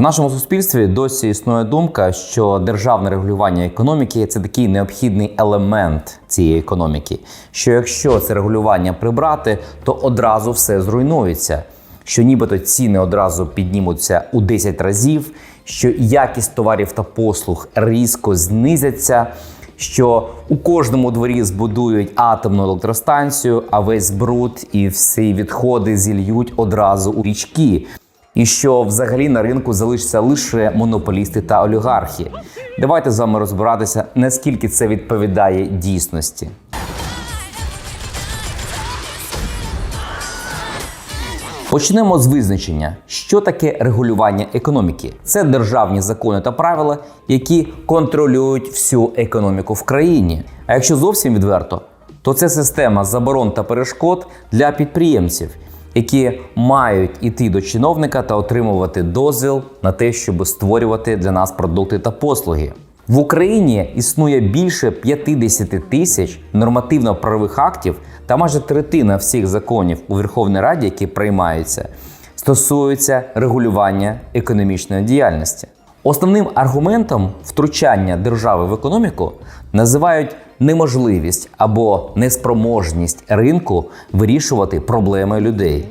В нашому суспільстві досі існує думка, що державне регулювання економіки це такий необхідний елемент цієї економіки. Що якщо це регулювання прибрати, то одразу все зруйнується. Що нібито ціни одразу піднімуться у 10 разів, що якість товарів та послуг різко знизяться, що у кожному дворі збудують атомну електростанцію, а весь бруд і всі відходи зільють одразу у річки. І що взагалі на ринку залишаться лише монополісти та олігархи. Давайте з вами розбиратися, наскільки це відповідає дійсності. Почнемо з визначення, що таке регулювання економіки. Це державні закони та правила, які контролюють всю економіку в країні. А якщо зовсім відверто, то це система заборон та перешкод для підприємців, які мають іти до чиновника та отримувати дозвіл на те, щоб створювати для нас продукти та послуги. В Україні існує більше 50 тисяч нормативно-правових актів та майже третина всіх законів у Верховній Раді, які приймаються, стосуються регулювання економічної діяльності. Основним аргументом втручання держави в економіку називають неможливість або неспроможність ринку вирішувати проблеми людей.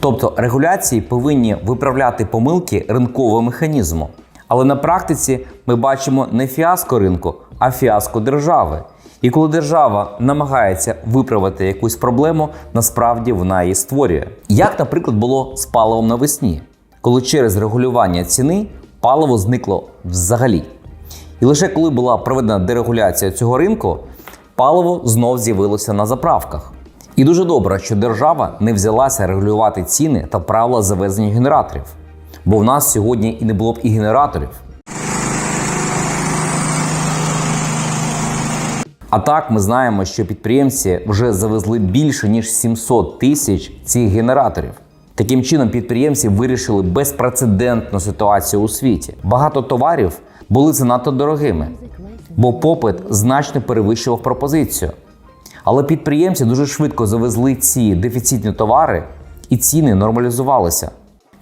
Тобто регуляції повинні виправляти помилки ринкового механізму. Але на практиці ми бачимо не фіаско ринку, а фіаско держави. І коли держава намагається виправити якусь проблему, насправді вона її створює. Як, наприклад, було з паливом навесні, коли через регулювання ціни паливо зникло взагалі. І лише коли була проведена дерегуляція цього ринку, паливо знов з'явилося на заправках. І дуже добре, що держава не взялася регулювати ціни та правила завезення генераторів, бо в нас сьогодні і не було б і генераторів. А так ми знаємо, що підприємці вже завезли більше ніж 700 тисяч цих генераторів. Таким чином, підприємці вирішили безпрецедентну ситуацію у світі. Багато товарів були занадто дорогими, бо попит значно перевищував пропозицію. Але підприємці дуже швидко завезли ці дефіцитні товари, і ціни нормалізувалися.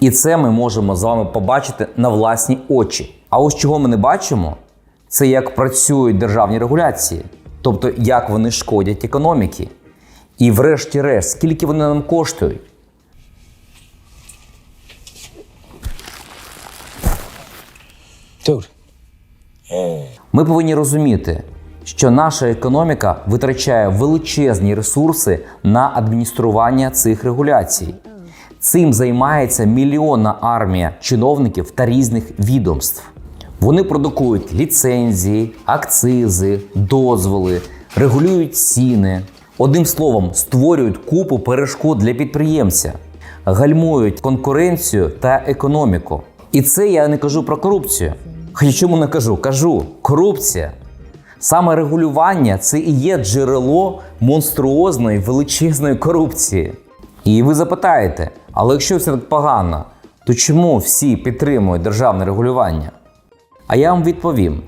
І це ми можемо з вами побачити на власні очі. А ось чого ми не бачимо, це як працюють державні регуляції, тобто як вони шкодять економіці. І врешті-решт, скільки вони нам коштують. Dude. Ми повинні розуміти, що наша економіка витрачає величезні ресурси на адміністрування цих регуляцій. Цим займається мільйонна армія чиновників та різних відомств. Вони продукують ліцензії, акцизи, дозволи, регулюють ціни. Одним словом, створюють купу перешкод для підприємця, гальмують конкуренцію та економіку. І це я не кажу про корупцію. Хоча чому не кажу? Кажу, корупція. Саме регулювання це і є джерело монструозної величезної корупції. І ви запитаєте, але якщо все так погано, то чому всі підтримують державне регулювання? А я вам відповім: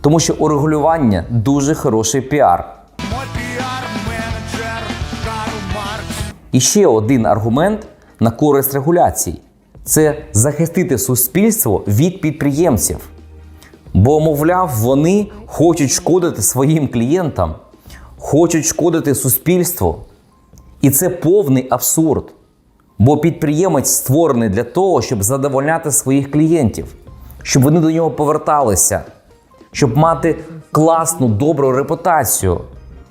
тому що у регулювання дуже хороший піар. І ще один аргумент на користь регуляцій це захистити суспільство від підприємців. Бо, мовляв, вони хочуть шкодити своїм клієнтам, хочуть шкодити суспільству. І це повний абсурд. Бо підприємець створений для того, щоб задовольняти своїх клієнтів, щоб вони до нього поверталися, щоб мати класну, добру репутацію.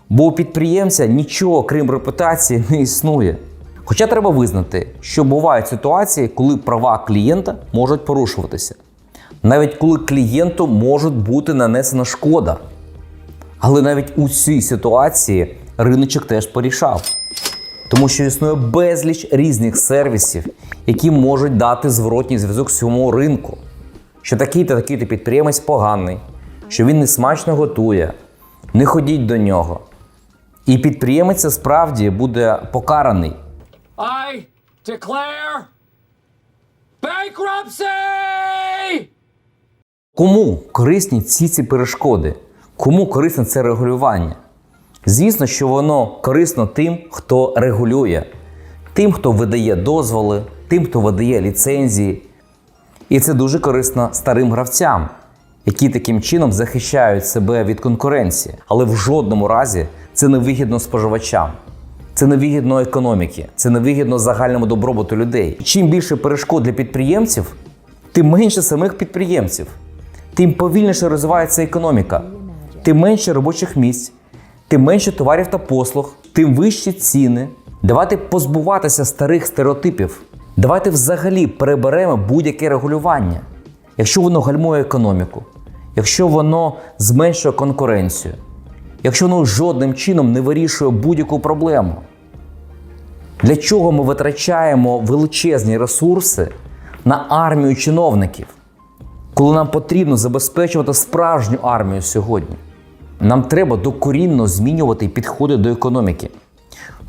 Бо у підприємця нічого, крім репутації, не існує. Хоча треба визнати, що бувають ситуації, коли права клієнта можуть порушуватися, навіть коли клієнту може бути нанесена шкода. Але навіть у цій ситуації риночок теж порішав. Тому що існує безліч різних сервісів, які можуть дати зворотній зв'язок всьому ринку. Що такий-то такий-то підприємець поганий, що він не смачно готує, не ходіть до нього. І підприємець справді буде покараний. I declare bankruptcy! Кому корисні ці ці перешкоди? Кому корисне це регулювання? Звісно, що воно корисно тим, хто регулює, тим, хто видає дозволи, тим, хто видає ліцензії. І це дуже корисно старим гравцям, які таким чином захищають себе від конкуренції. Але в жодному разі це не вигідно споживачам. Це не вигідно економіки, це не вигідно загальному добробуту людей. Чим більше перешкод для підприємців, тим менше самих підприємців, тим повільніше розвивається економіка, тим менше робочих місць, тим менше товарів та послуг, тим вищі ціни. Давайте позбуватися старих стереотипів. Давайте взагалі переберемо будь-яке регулювання. Якщо воно гальмує економіку, якщо воно зменшує конкуренцію, якщо воно жодним чином не вирішує будь-яку проблему. Для чого ми витрачаємо величезні ресурси на армію чиновників, коли нам потрібно забезпечувати справжню армію сьогодні? Нам треба докорінно змінювати підходи до економіки.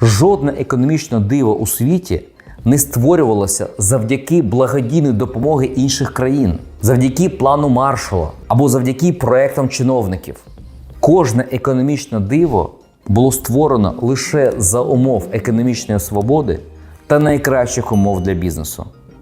Жодне економічне диво у світі не створювалося завдяки благодійної допомоги інших країн, завдяки плану Маршала або завдяки проектам чиновників. Кожне економічне диво було створено лише за умов економічної свободи та найкращих умов для бізнесу.